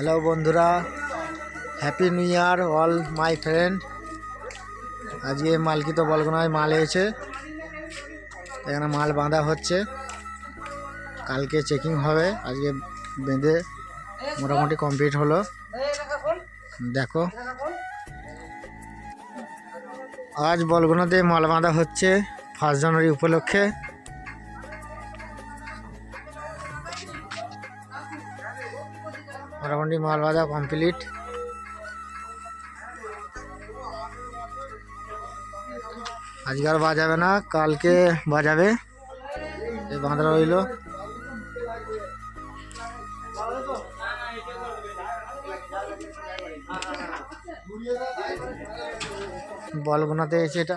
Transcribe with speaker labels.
Speaker 1: Hello বন্ধুরা। Happy new year all my friend আজকে মালকিত বলগনায় মাল এসেছে। এখানে মাল বাঁধা হচ্ছে। কালকে চেকিং হবে। আজকে বেঁধে মোটামুটি কমপ্লিট হলো। দেখো। আজ বলগনাতে মাল বাঁধা হচ্ছে ফার্স্ট জানুয়ারি উপলক্ষে। মোটামুটি মাল বাঁধা কমপ্লিট। আজকে আর বাজাবে না, কালকে বাজাবে। এই বাঁধা রইল। বল গোনাতে এসে এটা।